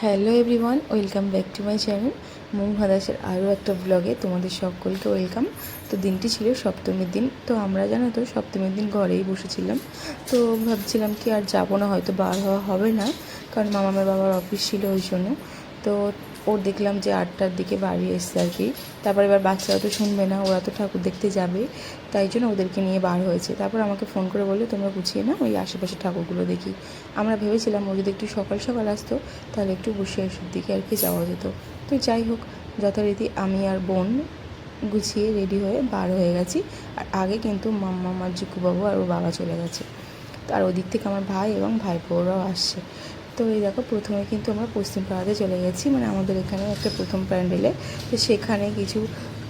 Hello everyone, welcome back to my channel. মুং ভাদাসের আরও একটা ব্লগে তোমাদের সকলকে ওয়েলকাম। তো দিনটি ছিল সপ্তমীর দিন। তো আমরা জানো তো, সপ্তমীর দিন ঘরেই বসেছিলাম। তো ভাবছিলাম কি আর যাব না, হয়তো বার হওয়া হবে না। কারণ মামামের বাবার অফিস ছিল ওই জন্য। তো ওর দেখলাম যে আটটার দিকে বাড়ি এসছে আর কি। তারপর এবার বাচ্চারা তো শুনবে না, ওরা তো ঠাকুর দেখতে যাবে। তাই জন্য ওদেরকে নিয়ে বার হয়েছে। তারপর আমাকে ফোন করে বলল, তোমরা গুছিয়ে না ওই আশেপাশে ঠাকুরগুলো দেখি। আমরা ভেবেছিলাম ও যদি একটু সকাল সকাল আসতো, তাহলে একটু বসে এসব দিকে আর কি যাওয়া যেত। তো যাই হোক, যথারীতি আমি আর বোন গুছিয়ে রেডি হয়ে বার হয়ে গেছি। আর আগে কিন্তু মাম্মা আমার জিকুবাবু আর ওর বাবা চলে গেছে। আর ওদিক থেকে আমার ভাই এবং ভাইপোরাও আসছে। তো এই দেখো, প্রথমে কিন্তু আমরা পশ্চিম পাড়াতে চলে গেছি মানে আমাদের এখানে একটা প্রথম প্যান্ডেলে। তো সেখানে কিছু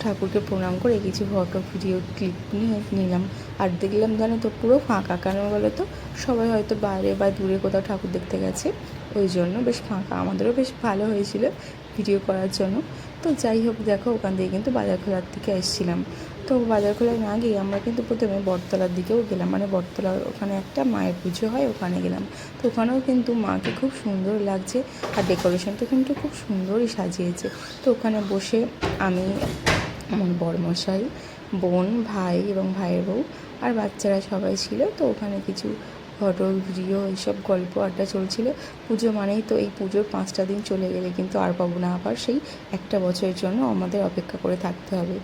ঠাকুরকে প্রণাম করে কিছু ফটো ভিডিও ক্লিপ নিয়ে নিলাম। আর দেখলাম জানো তো, পুরো ফাঁকা। কেন বলো তো? সবাই হয়তো বাইরে বা দূরে কোথাও ঠাকুর দেখতে গেছে, ওই জন্য বেশ ফাঁকা। আমাদেরও বেশ ভালো হয়েছিল ভিডিও করার জন্য। তো যাই হোক, দেখো, ওখান থেকে কিন্তু বাজার খোলার দিকে এসেছিলাম। তো বাজার খোলায় না গিয়ে আমরা কিন্তু প্রথমে বটতলার দিকেও গেলাম। মানে বটতলার ওখানে একটা মায়ের পুজো হয়, ওখানে গেলাম। তো ওখানেও কিন্তু মাকে খুব সুন্দর লাগছে আর ডেকোরেশনটা কিন্তু খুব সুন্দরই সাজিয়েছে। তো ওখানে বসে আমি, আমার বড়মশাই বোন, ভাই এবং ভাইয়ের বউ আর বাচ্চারা সবাই ছিল। তো ওখানে কিছু ফটো, ভিডিও, এইসব গল্প, আড্ডা চলছিল। পুজো মানেই তো এই পুজোর পাঁচটা দিন চলে গেলে কিন্তু আর পাবো না। আবার সেই একটা বছরের জন্য আমাদের অপেক্ষা করে থাকতে হবে।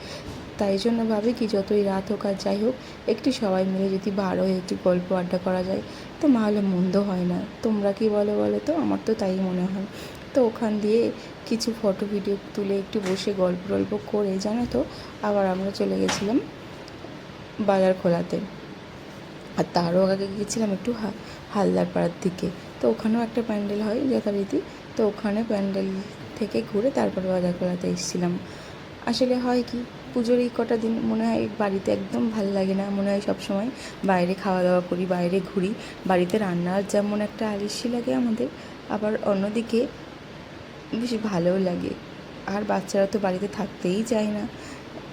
তাই জন্য ভাবি কি যতই রাত হোক আর যাই হোক, একটু সবাই মিলে যদি বার হয়ে একটু গল্প আড্ডা করা যায়, তো নাহলে মন্দ হয় না। তোমরা কি বলো বলো তো? আমার তো তাই মনে হয়। তো ওখান দিয়ে কিছু ফটো ভিডিও তুলে একটু বসে গল্প টল্প করে, জানো তো, আবার আমরা চলে গেছিলাম বাজার খোলাতে। আর তারও আগে গিয়েছিলাম একটু হালদার পাড়ার দিকে। তো ওখানেও একটা প্যান্ডেল হয় যথারীতি। তো ওখানে প্যান্ডেল থেকে ঘুরে তারপরে বাজার খোলাতে এসেছিলাম। আসলে হয় কি পুজোর এই কটা দিন মনে হয় বাড়িতে একদম ভালো লাগে না। মনে হয় সবসময় বাইরে খাওয়া দাওয়া করি, বাইরে ঘুরি। বাড়িতে রান্নার যেমন একটা আলিসি লাগে আমাদের, আবার অন্যদিকে বেশ ভালোও লাগে। আর বাচ্চারা তো বাড়িতে থাকতেই চায় না।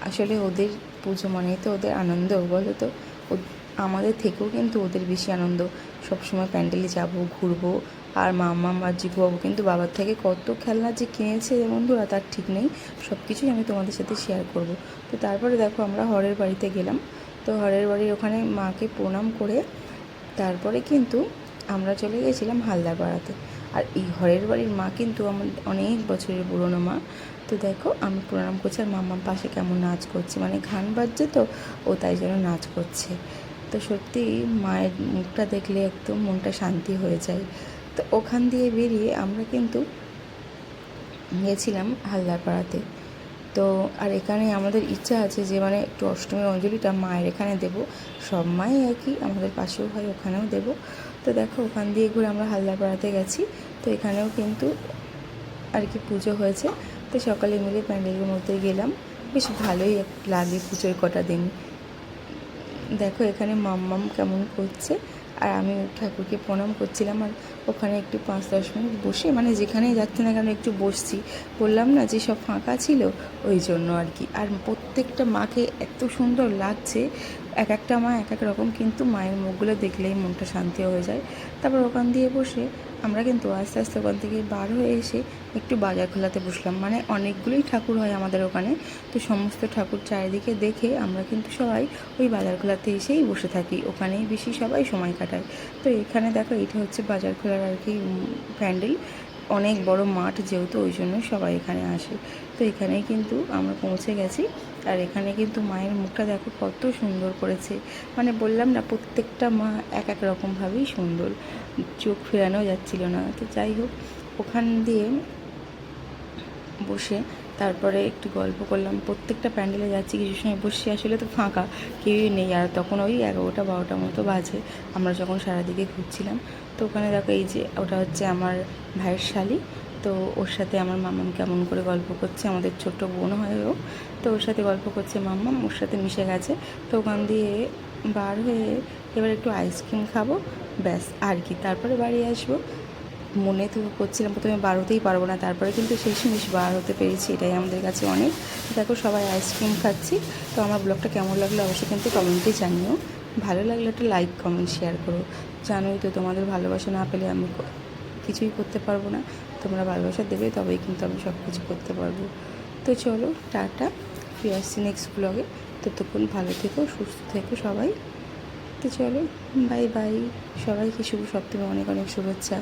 আসলে ওদের পুজো মানেই তো ওদের আনন্দ বলো তো? আমাদের থেকেও কিন্তু ওদের বেশি আনন্দ। সবসময় প্যান্ডেলে যাব, ঘুরবো। আর মাম্মা আর জিগুবাবু কিন্তু বাবার থেকে কত খেলনা যে কিনেছে বন্ধুরা, তার ঠিক নেই। সব কিছুই আমি তোমাদের সাথে শেয়ার করব। তো তারপরে দেখো আমরা হরের বাড়িতে গেলাম। তো হরের বাড়ির ওখানে মাকে প্রণাম করে তারপরে কিন্তু আমরা চলে গেছিলাম হালদার পাড়াতে আর এই হরের বাড়ির মা কিন্তু আমার অনেক বছরের পুরনো মা। তো দেখো আমি প্রণাম করছি আর মাম্মার পাশে কেমন নাচ করছে। মানে গান বাজছে তো, ও তাই জন্য নাচ করছে। তো সত্যি মায়ের মুখটা দেখলে একদম মনটা শান্তি হয়ে যায়। তো ওখান দিয়ে বেরিয়ে আমরা কিন্তু গেছিলাম হালদার পাড়াতে তো আর এখানে আমাদের ইচ্ছা আছে যে মানে একটু অষ্টমীর অঞ্জলিটা মায়ের এখানে দেব। সব মাই একই, আমাদের পাশেও হয় ওখানেও দেব। তো দেখো ওখান দিয়ে ঘুরে আমরা হালদার পাড়াতে গেছি। তো এখানেও কিন্তু আর কি পুজো হয়েছে। তো সকালে মিলে প্যান্ডেলের মধ্যে গেলাম। বেশ ভালোই লাগে পুজোর কটা দিন। দেখো এখানে মাম্মাম কেমন করছে। আর আমি ঠাকুরকে প্রণাম করছিলাম আর ওখানে একটু পাঁচ দশ মিনিট বসে মানে যেখানেই যাচ্ছে না কেন একটু বসছি। বললাম না যে সব ফাঁকা ছিল, ওই জন্য আর কি। আর প্রত্যেকটা মাকে এত সুন্দর লাগছে এক একটা মা এক এক রকম, কিন্তু মায়ের মুখগুলো দেখলেই মনটা শান্তি হয়ে যায়। তারপর ওখান দিয়ে বসে আমরা কিন্তু আস্তে আস্তে ওখান থেকে বার হয়ে এসে একটু বাজার খোলাতে বসলাম। মানে অনেকগুলোই ঠাকুর হয় আমাদের ওখানে। তো সমস্ত ঠাকুর চারিদিকে দেখে আমরা কিন্তু সবাই ওই বাজার খোলাতে এসেই বসে থাকি। ওখানেই বেশি সবাই সময় কাটায়। তো এখানে দেখো, এটা হচ্ছে বাজার খোলার আর কি প্যান্ডেল। অনেক বড় মাঠ যেহেতু ওই জন্য সবাই এখানে আসে। তো এখানে কিন্তু আমরা পৌঁছে গেছি। আর এখানে কিন্তু মায়ের মুখটা দেখো কত সুন্দর করেছে। মানে বললাম না, প্রত্যেকটা মা এক এক রকমভাবেই সুন্দর। চোখ ফেরানো যাচ্ছিল না। তো যাই হোক, ওখান দিয়ে বসে তারপরে একটু গল্প করলাম। প্রত্যেকটা প্যান্ডেলে যাচ্ছি, কিছু সময় বসে আসলে তো ফাঁকা, কেউই নেই। আর তখন ওই এগারোটা, বারোটা মতো বাজে। আমরা যখন সারাদিকে ঘুরছিলাম, তো ওখানে দেখো এই যে, ওটা হচ্ছে আমার ভাইয়ের শালি। তো ওর সাথে আমার মামাম কেমন করে গল্প করছে, আমাদের ছোট্ট বোন হয় ও। তো ওর সাথে গল্প করছে মাম্মাম ওর সাথে মিশে গেছে। তো ওখান দিয়ে বার হয়ে এবার একটু আইসক্রিম খাব, ব্যাস, আর কি। তারপরে বাড়ি আসব। মনে তো করছিলাম প্রথমে বার হতেই পারব না, তারপরে কিন্তু শেষমেশ বার হতে পেরেছি, এটাই আমাদের কাছে অনেক। দেখো সবাই আইসক্রিম খাচ্ছি, তো আমার ব্লগটা কেমন লাগল অবশ্যই কিন্তু কমেন্টে জানিও। ভালো লাগলে একটা লাইক, কমেন্ট, শেয়ার করো। জানোই তো তোমাদের ভালোবাসা না পেলে আমি কিছুই করতে পারব না। তোমরা ভালোবাসা দেবে, তবেই কিন্তু আমি সব কিছু করতে পারব। তো চলো, টাটা, ফিরে আসছি নেক্সট ব্লগে ততক্ষণ ভালো থেকো, সুস্থ থেকো সবাই। তো চলো বাই বাই সবাইকে শুভ সপ্তমী, অনেক অনেক শুভেচ্ছা।